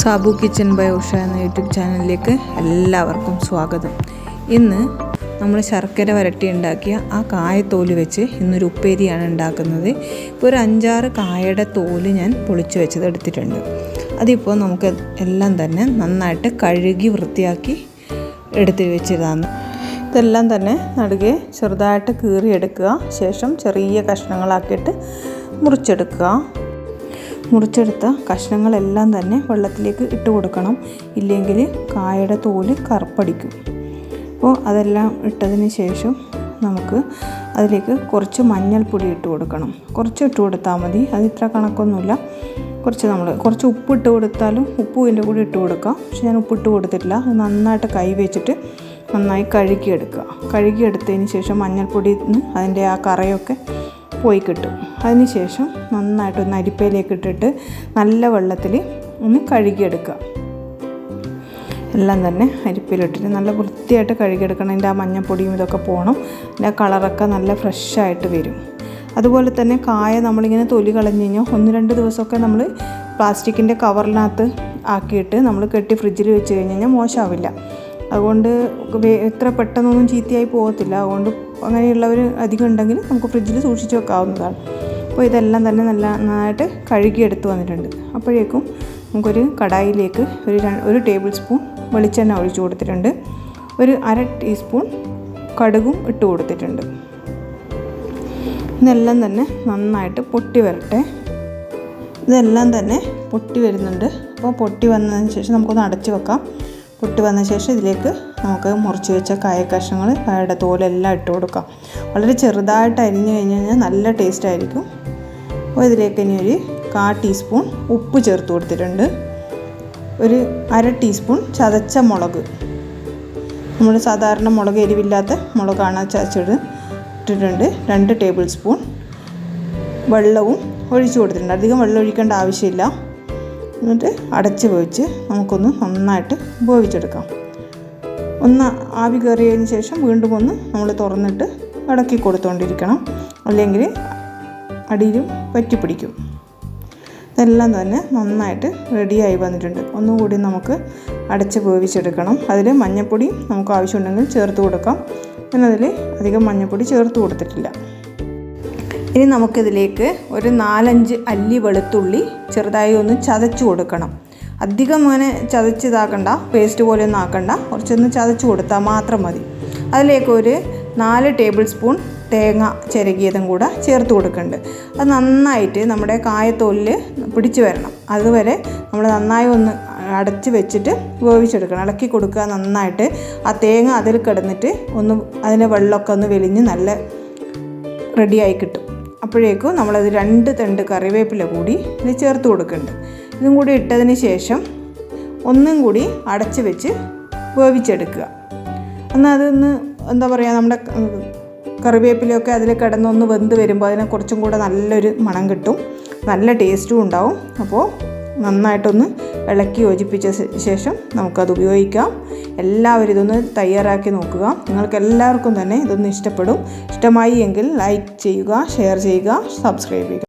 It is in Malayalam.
സാബു കിച്ചൻ ബൈ ഉഷ എന്ന യൂട്യൂബ് ചാനലിലേക്ക് എല്ലാവർക്കും സ്വാഗതം. ഇന്ന് നമ്മൾ ശർക്കര വരട്ടി ഉണ്ടാക്കിയ ആ കായത്തോൽ വെച്ച് ഇന്നൊരു ഉപ്പേരിയാണ് ഉണ്ടാക്കുന്നത്. ഇപ്പോൾ ഒരു അഞ്ചാറ് കായയുടെ തോൽ ഞാൻ പൊളിച്ചു വെച്ചത് എടുത്തിട്ടുണ്ട്. അതിപ്പോൾ നമുക്ക് എല്ലാം തന്നെ നന്നായിട്ട് കഴുകി വൃത്തിയാക്കി എടുത്ത് വെച്ചതാണ്. ഇതെല്ലാം തന്നെ നടുകെ ചെറുതായിട്ട് കീറിയെടുക്കുക. ശേഷം ചെറിയ കഷ്ണങ്ങളാക്കിയിട്ട് മുറിച്ചെടുക്കുക. മുറിച്ചെടുത്ത കഷ്ണങ്ങളെല്ലാം തന്നെ വെള്ളത്തിലേക്ക് ഇട്ട് കൊടുക്കണം. ഇല്ലെങ്കിൽ കായയുടെ തോൽ കറുപ്പടിക്കും. അപ്പോൾ അതെല്ലാം ഇട്ടതിന് ശേഷം നമുക്ക് അതിലേക്ക് കുറച്ച് മഞ്ഞൾപ്പൊടി ഇട്ട് കൊടുക്കണം. കുറച്ച് ഇട്ട് കൊടുത്താൽ മതി. അത് ഇത്ര കണക്കൊന്നുമില്ല. കുറച്ച് നമ്മൾ കുറച്ച് ഉപ്പ് ഇട്ട് കൊടുത്താലും ഉപ്പ് ഇതിന്റെ കൂടെ ഇട്ട് കൊടുക്കാം. പക്ഷെ ഞാൻ ഉപ്പ് ഇട്ട് കൊടുത്തിട്ടില്ല. അത് നന്നായിട്ട് കൈ വെച്ചിട്ട് നന്നായി കഴുകിയെടുക്കുക. കഴുകിയെടുത്തതിന് ശേഷം മഞ്ഞൾപ്പൊടി അതിന്റെ ആ കറയൊക്കെ പോയി കിട്ടും. അതിനുശേഷം നന്നായിട്ട് ഒന്ന് അരിപ്പയിലേക്ക് ഇട്ടിട്ട് നല്ല വെള്ളത്തിൽ ഒന്ന് കഴുകിയെടുക്കുക. എല്ലാം തന്നെ അരിപ്പയിലിട്ടിട്ട് നല്ല വൃത്തിയായിട്ട് കഴുകിയെടുക്കണം. അതിന്റെ ആ മഞ്ഞപ്പൊടിയും ഇതൊക്കെ പോകണം അതിന്റെ ആ കളറൊക്കെ നല്ല ഫ്രഷായിട്ട് വരും. അതുപോലെ തന്നെ കായ നമ്മളിങ്ങനെ തൊലി കളഞ്ഞു കഴിഞ്ഞാൽ ഒന്ന് രണ്ട് ദിവസമൊക്കെ നമ്മൾ പ്ലാസ്റ്റിക്കിന്റെ കവറിനകത്ത് ആക്കിയിട്ട് നമ്മൾ കെട്ടി ഫ്രിഡ്ജിൽ വെച്ച് കഴിഞ്ഞ് കഴിഞ്ഞാൽ മോശമാവില്ല. അതുകൊണ്ട് എത്ര പെട്ടെന്നൊന്നും ചീത്തയായി പോകത്തില്ല. അതുകൊണ്ട് അങ്ങനെയുള്ളവർ അധികം ഉണ്ടെങ്കിൽ നമുക്ക് ഫ്രിഡ്ജിൽ സൂക്ഷിച്ച് വെക്കാവുന്നതാണ്. അപ്പോൾ ഇതെല്ലാം തന്നെ നല്ല നന്നായിട്ട് കഴുകിയെടുത്ത് വന്നിട്ടുണ്ട്. അപ്പോഴേക്കും നമുക്കൊരു കടായിലേക്ക് ഒരു ഒരു ടേബിൾ സ്പൂൺ വെളിച്ചെണ്ണ ഒഴിച്ചു കൊടുത്തിട്ടുണ്ട്. ഒരു അര ടീസ്പൂൺ കടുകും ഇട്ട് കൊടുത്തിട്ടുണ്ട്. ഇതെല്ലാം തന്നെ നന്നായിട്ട് പൊട്ടി വരട്ടെ. ഇതെല്ലാം തന്നെ പൊട്ടി വരുന്നുണ്ട്. അപ്പോൾ പൊട്ടി വന്നതിന് ശേഷം നമുക്കൊന്ന് അടച്ചു വെക്കാം. പൊട്ടി വന്ന ശേഷം ഇതിലേക്ക് നമുക്ക് മുറിച്ച് വെച്ച കായ കഷ്ണങ്ങൾ കായയുടെ തോലെല്ലാം ഇട്ട് കൊടുക്കാം. വളരെ ചെറുതായിട്ട് അരിഞ്ഞു കഴിഞ്ഞ് കഴിഞ്ഞാൽ നല്ല ടേസ്റ്റ് ആയിരിക്കും. അപ്പോൾ ഇതിലേക്ക് ഇനി ഒരു കാ ടീസ്പൂൺ ഉപ്പ് ചേർത്ത് കൊടുത്തിട്ടുണ്ട്. ഒരു അര ടീസ്പൂൺ ചതച്ച മുളക്. നമ്മൾ സാധാരണ മുളക് എരിവില്ലാത്ത മുളകാണ് ചതച്ചിട്ട് ഇട്ടിട്ടുണ്ട്. രണ്ട് ടേബിൾ സ്പൂൺ വെള്ളവും ഒഴിച്ചു കൊടുത്തിട്ടുണ്ട്. അധികം വെള്ളം ഒഴിക്കേണ്ട ആവശ്യമില്ല. എന്നിട്ട് അടച്ച് വേവിച്ച് നമുക്കൊന്ന് നന്നായിട്ട് വേവിച്ചെടുക്കാം. ഒന്ന് ആവി കയറിയതിന് ശേഷം വീണ്ടും ഒന്ന് നമ്മൾ തുറന്നിട്ട് ഇടക്കി കൊടുത്തുകൊണ്ടിരിക്കണം അല്ലെങ്കിൽ അടിയിലും പറ്റിപ്പിടിക്കും ഇതെല്ലാം തന്നെ നന്നായിട്ട് റെഡിയായി വന്നിട്ടുണ്ട്. ഒന്നുകൂടി നമുക്ക് അടച്ച് വേവിച്ചെടുക്കണം. അതിൽ മഞ്ഞൾപ്പൊടി നമുക്ക് ആവശ്യമുണ്ടെങ്കിൽ ചേർത്ത് കൊടുക്കാം. എന്നതിൽ അധികം മഞ്ഞൾപ്പൊടി ചേർത്ത് കൊടുത്തിട്ടില്ല. ഇനി നമുക്കിതിലേക്ക് ഒരു നാലഞ്ച് അല്ലി വെളുത്തുള്ളി ചെറുതായി ഒന്ന് ചതച്ച് കൊടുക്കണം. അധികം അങ്ങനെ ചതച്ചിതാക്കണ്ട പേസ്റ്റ് പോലെ ഒന്നും ആക്കണ്ട. കുറച്ചൊന്ന് ചതച്ച് കൊടുത്താൽ മാത്രം മതി. അതിലേക്ക് ഒരു നാല് ടേബിൾ സ്പൂൺ തേങ്ങ ചിരകിയതും കൂടെ ചേർത്ത് കൊടുക്കുന്നുണ്ട് അത് നന്നായിട്ട് നമ്മുടെ കായത്തോലിൽ പിടിച്ചു വരണം. അതുവരെ നമ്മൾ നന്നായി ഒന്ന് അടച്ച് വെച്ചിട്ട് വേവിച്ചെടുക്കണം. ഇളക്കി കൊടുക്കുക നന്നായിട്ട്. ആ തേങ്ങ അതിൽ കിടന്നിട്ട് ഒന്ന് അതിന്റെ വെള്ളമൊക്കെ ഒന്ന് വെലിഞ്ഞ് നല്ല റെഡിയായി കിട്ടും. അപ്പോഴേക്കും നമ്മളത് രണ്ട് തണ്ട് കറിവേപ്പില കൂടി ഇത് ചേർത്ത് കൊടുക്കുന്നുണ്ട്. ഇതും കൂടി ഇട്ടതിന് ശേഷം ഒന്നും കൂടി അടച്ച് വെച്ച് വേവിച്ചെടുക്കുക. എന്നാൽ അതൊന്ന് എന്താ പറയുക നമ്മുടെ കറിവേപ്പിലയൊക്കെ അതിൽ കിടന്നൊന്ന് വെന്ത് വരുമ്പോൾ അതിനെ കുറച്ചും കൂടെ നല്ലൊരു മണം കിട്ടും. നല്ല ടേസ്റ്റും ഉണ്ടാവും. അപ്പോൾ നന്നായിട്ടൊന്ന് ഇളക്കി യോജിപ്പിച്ച ശേഷം നമുക്കത് ഉപയോഗിക്കാം. എല്ലാവരും ഇതൊന്ന് തയ്യാറാക്കി നോക്കുക. നിങ്ങൾക്ക് എല്ലാവർക്കും തന്നെ ഇതൊന്ന് ഇഷ്ടപ്പെടും. ഇഷ്ടമായി എങ്കിൽ ലൈക്ക് ചെയ്യുക ഷെയർ ചെയ്യുക സബ്സ്ക്രൈബ് ചെയ്യുക.